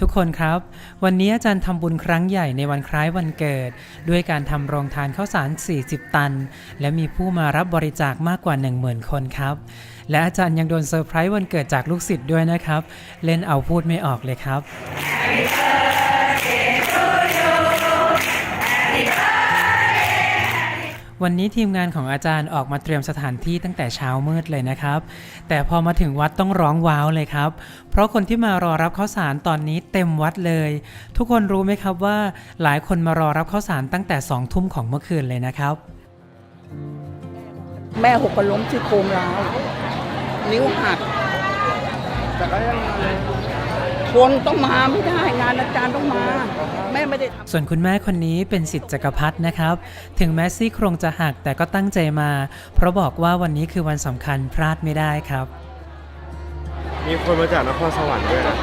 ทุกคนครับ วันนี้อาจารย์ทำบุญครั้งใหญ่ในวันคล้ายวันเกิด ด้วยการทำโรงทานข้าวสาร 40 ตัน และมีผู้มารับบริจาคมากกว่า 10,000 คนครับ และอาจารย์ยังโดนเซอร์ไพรส์วันเกิดจากลูกศิษย์ด้วยนะครับ เล่นเอาพูดไม่ออกเลยครับ วันนี้ทีมงานของอาจารย์ออกมาเตรียมสถานที่ตั้งแต่เช้ามืดเลยนะครับ แต่พอมาถึงวัดต้องร้องว้าวเลยครับ เพราะคนที่มารอรับข้าวสารตอนนี้เต็มวัดเลย ทุกคนรู้ไหมครับว่าหลายคนมารอรับข้าวสารตั้งแต่สองทุ่มของเมื่อคืนเลยนะครับ แม่หกกระล้มที่โครงร้าวนิ้วหักแต่ก็ยังมาเลย คนต้องมาไม่ได้งานอาจารย์ต้องมา แม่ไม่ได้ทำส่วนคุณแม่คนนี้เป็นสิทธิ์จักรพัฒนะครับ ถึงแม้ซี่โครงจะหักแต่ก็ตั้งใจมา เพราะบอกว่าวันนี้คือวันสำคัญพลาดไม่ได้ครับ มีคนมาจากนครสวรรค์ด้วยนะ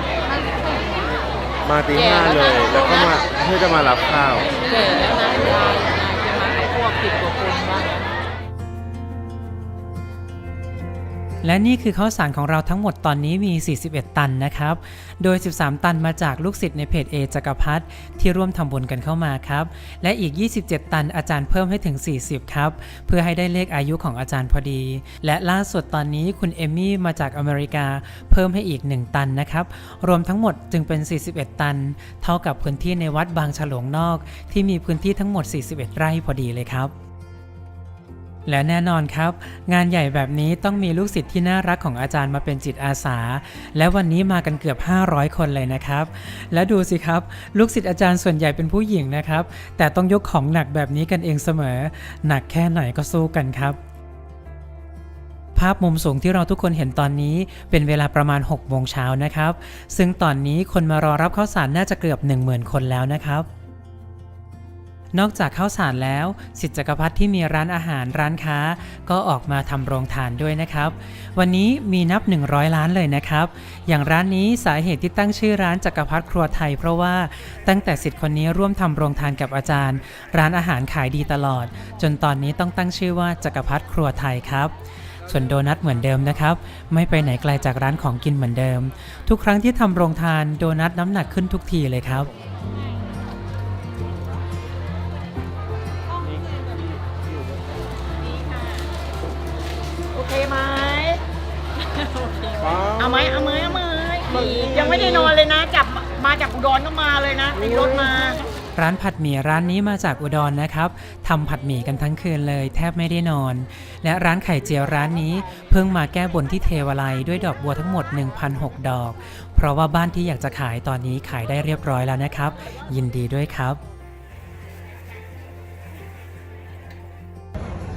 มาตีห้าเลย แล้วก็มาเพื่อจะมารับข้าวแก่แล้วนะยายจะ และนี่คือข้าวสารของเราทั้งหมดตอนนี้มี 41 ตันนะครับ โดย 13 ตันมาจากลูกศิษย์ในเพจเอจักรพัฒที่ร่วมทำบุญกันเข้ามาครับ และอีก 27 ตันอาจารย์เพิ่มให้ถึง 40 ครับ เพื่อให้ได้เลขอายุของอาจารย์พอดี และล่าสุดตอนนี้คุณเอมี่มาจากอเมริกาเพิ่มให้อีก 1 ตันนะครับ รวมทั้งหมดจึงเป็น 41 ตัน เท่ากับพื้นที่ในวัดบางฉลงนอก ที่มีพื้นที่ทั้งหมด 41 ไร่พอดีเลยครับ และแน่นอนครับ งานใหญ่แบบนี้ต้องมีลูกศิษย์ที่น่ารักของอาจารย์มาเป็นจิตอาสา และวันนี้มากันเกือบ 500 คนเลยนะครับ และดูสิครับ ลูกศิษย์อาจารย์ส่วนใหญ่เป็นผู้หญิงนะครับ แต่ต้องยกของหนักแบบนี้กันเองเสมอ หนักแค่ไหนก็สู้กันครับภาพมุมสูงที่เราทุกคนเห็นตอนนี้เป็นเวลาประมาณ 6 โมงเช้านะครับ ซึ่งตอนนี้คนมารอรับข้าวสารน่าจะเกือบ 10,000 คนแล้วนะครับ นอกจากข้าวสารแล้ว สิทธิจักรพัฒที่มีร้านอาหารร้านค้า ก็ออกมาทำโรงทานด้วยนะครับ วันนี้มีนับ 100 ล้านเลยนะครับ อย่างร้านนี้สาเหตุที่ตั้งชื่อร้านจักรพัฒครัวไทย เพราะว่าตั้งแต่สิทธิ์คนนี้ร่วมทำโรงทานกับอาจารย์ ร้านอาหารขายดีตลอด จนตอนนี้ต้องตั้งชื่อว่าจักรพัฒครัวไทยครับส่วนโดนัทเหมือนเดิมนะครับ ไม่ไปไหนไกลจากร้านของกินเหมือนเดิม ทุกครั้งที่ทำโรงทานโดนัทน้ำหนักขึ้นทุกทีเลยครับ โอเคไหมเอาไหมเอาไหมเอาไหมยังไม่ได้นอนเลยนะจับมาจากอุดรก็มาเลยนะมีรถมา ร้านผัดหมี่ร้านนี้มาจากอุดรนะครับทำผัดหมี่กันทั้งคืนเลยแทบไม่ได้นอน และร้านไข่เจียวร้านนี้เพิ่งมาแก้บนที่เทวาลัยด้วยดอกบัวทั้งหมด 1,006 ดอก เพราะว่าบ้านที่อยากจะขายตอนนี้ขายได้เรียบร้อยแล้วนะครับ ยินดีด้วยครับ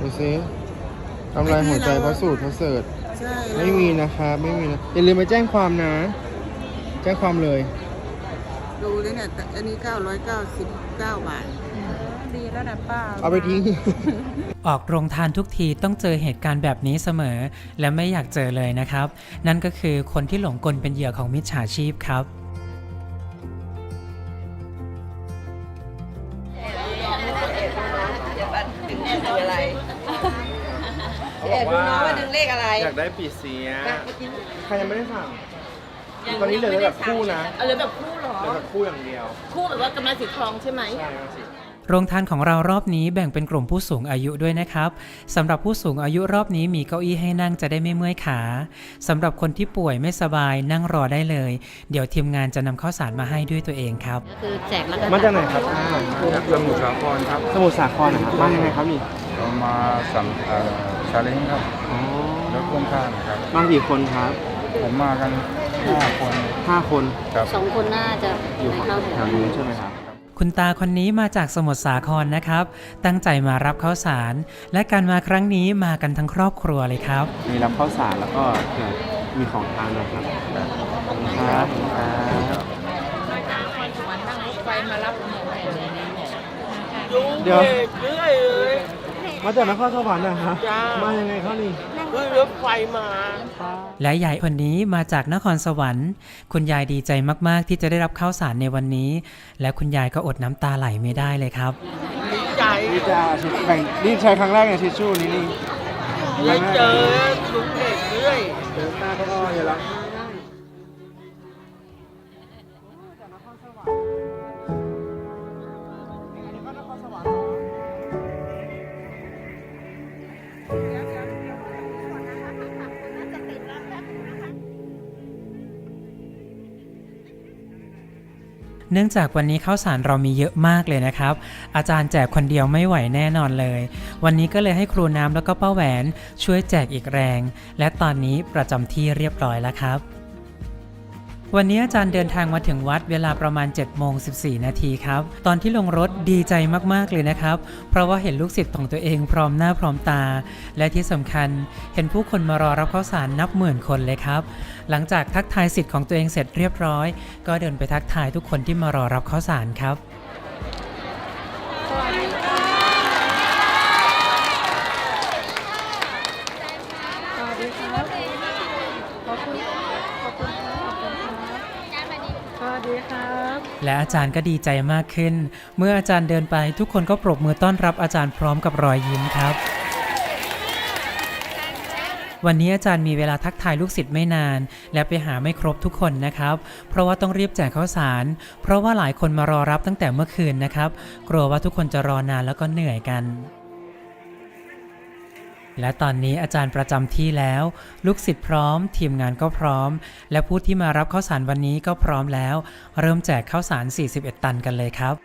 ดูสิ ทำลายหัวใจพระสูตรพระเสริฐไม่มีนะครับไม่มีนะอย่าลืมไปแจ้งความนะ แจ้งความเลยดูเลยเนี่ยแต่อันนี้ 999 บาท ดีแล้วนะป้า เอาไปทิ้ง ออกโรงทานทุกทีต้องเจอเหตุการณ์แบบนี้เสมอ และไม่อยากเจอเลยนะครับ นั่นก็คือคนที่หลงกลเป็นเหยื่อของมิจฉาชีพครับ เขาบอกว่าว่าดึงเลขอะไรอยากได้ปีเสียใครยังไม่ได้สั่ง ตอนนี้เหลือแบบคู่นะ เอาเลยแบบคู่เหรอเหลือแบบคู่อย่างเดียวคู่แบบว่ากำไรสีทองใช่ไหม ใช่ครับสิ โรงทานของเรารอบนี้แบ่งเป็นกลุ่มผู้สูงอายุด้วยนะครับสำหรับผู้สูงอายุรอบนี้มีเก้าอี้ให้นั่งจะได้ไม่เมื่อยขาสำหรับคนที่ป่วยไม่สบายนั่งรอได้เลย เดี๋ยวทีมงานจะนำข้าวสารมาให้ด้วยตัวเองครับ ก็คือแจกแล้วก็มาจากไหนครับอ่าสมุทรสาครครับ สมุทรสาครนะครับมายังไงครับนี่เรามาสัมเอ่อ ชาเล้งครับอ๋อรถพ่วงข้างครับ มากี่คนครับผมมากันห้าคนห้าคนครับสองคนน่าจะอยู่ไม่เข้าแถแถววนู้นใช่ไหมครับ คุณตาคนนี้มาจากสมุทรสาครนะครับ ตั้งใจมารับข้าวสาร และการมาครั้งนี้มากันทั้งครอบครัวเลยครับ มีรับข้าวสารแล้วก็เผื่อมีของทานนะครับขอบคุณครับขอบคุณครับเดี๋ยว มาจากนครสวรรค์นะครับมายังไงครับนี่ด้วยรถไฟมา และยายคนนี้มาจากนครสวรรค์ คุณยายดีใจมาก ๆ ที่จะได้รับข้าวสารในวันนี้ และคุณยายก็อดน้ำตาไหลไม่ได้เลยครับใจนี่จะทิชแบ่งนี่ใช้ครั้งแรกในทิชชู่นี้นี่ไม่เจอลุง เนื่องจากวันนี้ข้าวสารเรามีเยอะมากเลยนะครับ อาจารย์แจกคนเดียวไม่ไหวแน่นอนเลย วันนี้ก็เลยให้ครูน้ำแล้วก็ป้าแหวนช่วยแจกอีกแรง และตอนนี้ประจำที่เรียบร้อยแล้วครับ วันนี้อาจารย์เดินทางมาถึงวัดเวลาประมาณ7โมงสินาทีครับ ตอนที่ลงรถดีใจมากๆเลยนะครับ เพราะว่าเห็นลูกศิษย์ของตัวเองพร้อมหน้าพร้อมตา และที่สำคัญเห็นผู้คนมารอรับข้าวสารนับหมื่นคนเลยครับ หลังจากทักทายสิทธิ์ของตัวเองเสร็จเรียบร้อย ก็เดินไปทักทายทุกคนที่มารอรับข้าวสารครับ สวัสดีครับ ขอบคุณขอบคุณครับขอบคุณครับสวัสดีครับ และอาจารย์ก็ดีใจมากขึ้น เมื่ออาจารย์เดินไปทุกคนก็ปรบมือต้อนรับอาจารย์พร้อมกับรอยยิ้มครับ วันนี้อาจารย์มีเวลาทักทายลูกศิษย์ไม่นาน และไปหาไม่ครบทุกคนนะครับ เพราะว่าต้องรีบแจกข้าวสาร เพราะว่าหลายคนมารอรับตั้งแต่เมื่อคืนนะครับ กลัวว่าทุกคนจะรอนานแล้วก็เหนื่อยกัน และตอนนี้อาจารย์ประจำที่แล้ว ลูกศิษย์พร้อม ทีมงานก็พร้อม และผู้ที่มารับข้าวสารวันนี้ก็พร้อมแล้ว เริ่มแจกข้าวสาร 41 ตันกันเลยครับ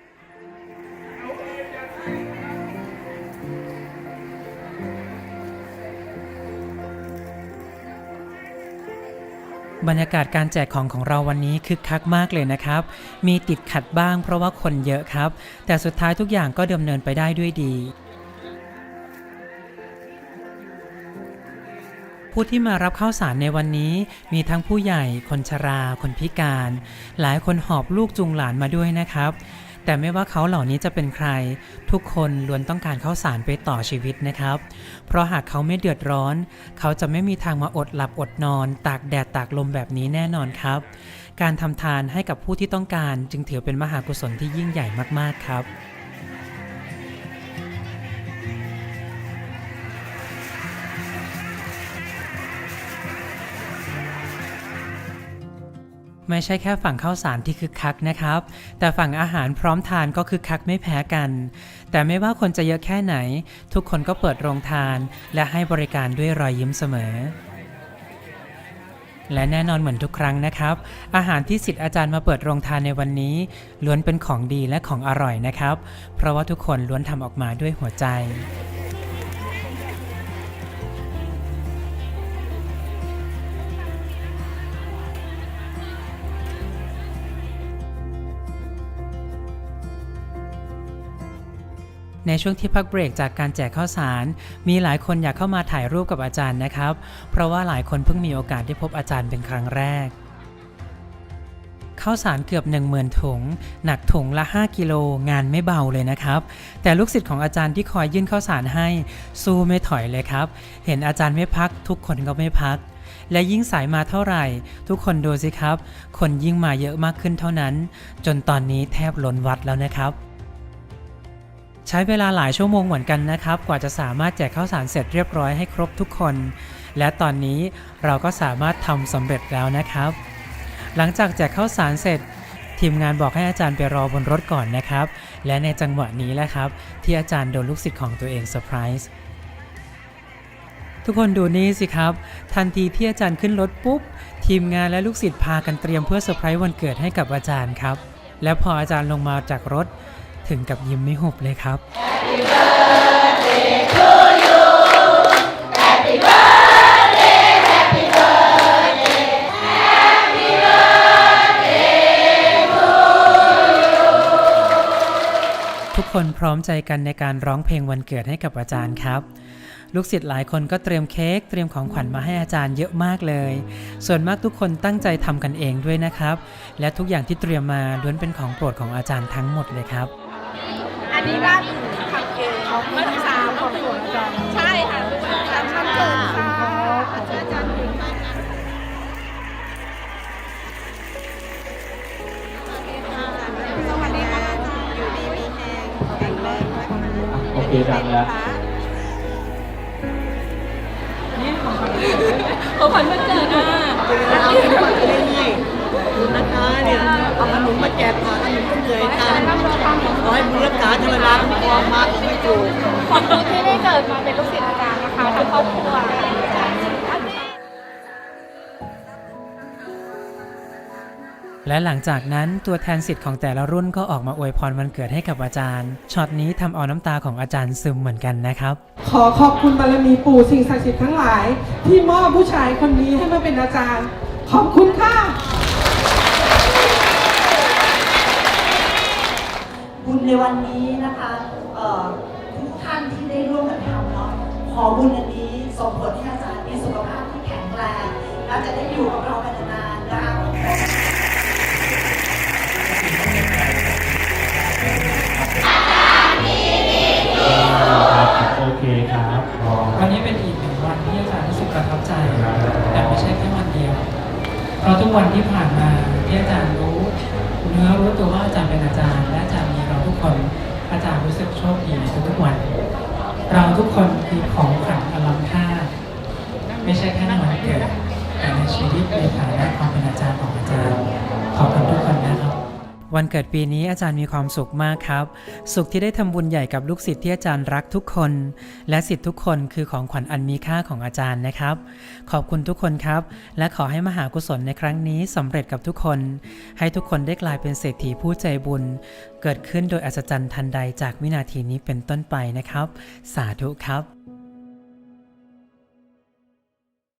บรรยากาศการแจกของของเราวันนี้คึกคักมากเลยนะครับ มีติดขัดบ้างเพราะว่าคนเยอะครับ แต่สุดท้ายทุกอย่างก็ดำเนินไปได้ด้วยดี ผู้ที่มารับข้าวสารในวันนี้ มีทั้งผู้ใหญ่ คนชรา คนพิการ หลายคนหอบลูกจูงหลานมาด้วยนะครับ แต่ไม่ว่าเขาเหล่านี้จะเป็นใคร ทุกคนล้วนต้องการข้าวสารไปต่อชีวิตนะครับ เพราะหากเขาไม่เดือดร้อน เขาจะไม่มีทางมาอดหลับอดนอน ตากแดดตากลมแบบนี้แน่นอนครับ การทำทานให้กับผู้ที่ต้องการจึงถือเป็นมหากุศลที่ยิ่งใหญ่มากๆครับ ไม่ใช่แค่ฝั่งข้าวสารที่คึกคักนะครับ แต่ฝั่งอาหารพร้อมทานก็คึกคักไม่แพ้กัน แต่ไม่ว่าคนจะเยอะแค่ไหน ทุกคนก็เปิดโรงทาน และให้บริการด้วยรอยยิ้มเสมอและแน่นอนเหมือนทุกครั้งนะครับ อาหารที่สิทธิ์อาจารย์มาเปิดโรงทานในวันนี้ ล้วนเป็นของดีและของอร่อยนะครับ เพราะว่าทุกคนล้วนทำออกมาด้วยหัวใจ ในช่วงที่พักเบรกจากการแจกข้าวสาร มีหลายคนอยากเข้ามาถ่ายรูปกับอาจารย์นะครับ เพราะว่าหลายคนเพิ่งมีโอกาสได้พบอาจารย์เป็นครั้งแรกข้าวสารเกือบ 10,000ถุง หนักถุงละ 5 กิโลงานไม่เบาเลยนะครับ แต่ลูกศิษย์ของอาจารย์ที่คอยยื่นข้าวสารให้ สู้ไม่ถอยเลยครับ เห็นอาจารย์ไม่พัก ทุกคนก็ไม่พัก และยิ่งสายมาเท่าไหร่ ทุกคนดูสิครับ คนยิ่งมาเยอะมากขึ้นเท่านั้น จนตอนนี้แทบล้นวัดแล้วนะครับ ใช้เวลาหลายชั่วโมงเหมือนกันนะครับ กว่าจะสามารถแจกข้าวสารเสร็จเรียบร้อยให้ครบทุกคน และตอนนี้เราก็สามารถทำสำเร็จแล้วนะครับ หลังจากแจกข้าวสารเสร็จ ทีมงานบอกให้อาจารย์ไปรอบนรถก่อนนะครับ และในจังหวะนี้แหละครับ ที่อาจารย์โดนลูกศิษย์ของตัวเองเซอร์ไพรส์ทุกคนดูนี่สิครับ ทันทีที่อาจารย์ขึ้นรถปุ๊บ ทีมงานและลูกศิษย์พากันเตรียมเพื่อเซอร์ไพรส์วันเกิดให้กับอาจารย์ครับ และพออาจารย์ลงมาจากรถ ถึงกับยิ้มไม่หุบเลยครับทุกคนพร้อมใจกันในการร้องเพลงวันเกิดให้กับอาจารย์ครับลูกศิษย์หลายคนก็เตรียมเค้กเตรียมของขวัญมาให้อาจารย์เยอะมากเลย ส่วนมากทุกคนตั้งใจทำกันเองด้วยนะครับ และทุกอย่างที่เตรียมมาล้วนเป็นของโปรดของอาจารย์ทั้งหมดเลยครับ อันนี้บ้านทำเองเมื่อสามของอาจารย์ใช่ค่ะทำมันเกิดค่ะอาจารย์เก่งมากค่ะสวัสดีค่ะอยู่ดีมีแหงแข็งแรงนะคะโอเคดังแล้วของขวัญวันเกิดอะเอาขนมมาให้นะคะเนี่ยเอาขนมมาแจแก่ผ่านอันหนึ่งก็เหนื่อยกันขอให้บุญรักษาเทวดาคุ้มครองมาก็ไม่ถูกขอบคุณที่ได้เกิดมาเป็นลูกศิษย์อาจารย์นะคะทั้งครอบครัวและหลังจากนั้นตัวแทนสิทธิ์ของแต่ละรุ่นก็ออกมาอวยพรวันเกิดให้กับอาจารย์ ช็อตนี้ทำเอาน้ำตาของอาจารย์ซึมเหมือนกันนะครับ ขอขอบคุณบารมีปู่สิ่งศักดิ์สิทธิ์ทั้งหลาย ที่มอบผู้ชายคนนี้ให้มาเป็นอาจารย์ ขอบคุณค่ะ บุญในวันนี้นะคะเอ่อทุกท่านที่ได้ร่วมกันทำเนาะขอบุญอันนี้ส่งผลให้อาจารย์มีสุขภาพที่แข็งแรงและจะได้อยู่กับเราไปนานๆนะคะโอเคครับพอวันนี้เป็นอีกหนึ่งวันที่อาจารย์รู้สึกประทับใจ แต่ไม่ใช่แค่วันเดียว เพราะทุกวันที่ผ่านมาที่อาจารย์รู้ เนื้อรู้ตัวว่าอาจารย์เป็นอาจารย์ และอาจารย์มีเราทุกคนอาจารย์รู้สึกโชคดีทุกวัน เราทุกคนคือของขลังอลังค่าไม่ใช่แค่ในวันเกิดแต่ในชีวิตในฐานะความเป็นอาจารย์ของอาจารย์ขอบคุณทุก วันเกิดปีนี้อาจารย์มีความสุขมากครับ สุขที่ได้ทำบุญใหญ่กับลูกศิษย์ที่อาจารย์รักทุกคน และศิษย์ทุกคนคือของขวัญอันมีค่าของอาจารย์นะครับ ขอบคุณทุกคนครับ และขอให้มหากุศลในครั้งนี้สำเร็จกับทุกคน ให้ทุกคนได้กลายเป็นเศรษฐีผู้ใจบุญ เกิดขึ้นโดยอัศจรรย์ทันใดจากวินาทีนี้เป็นต้นไปนะครับ สาธุครับ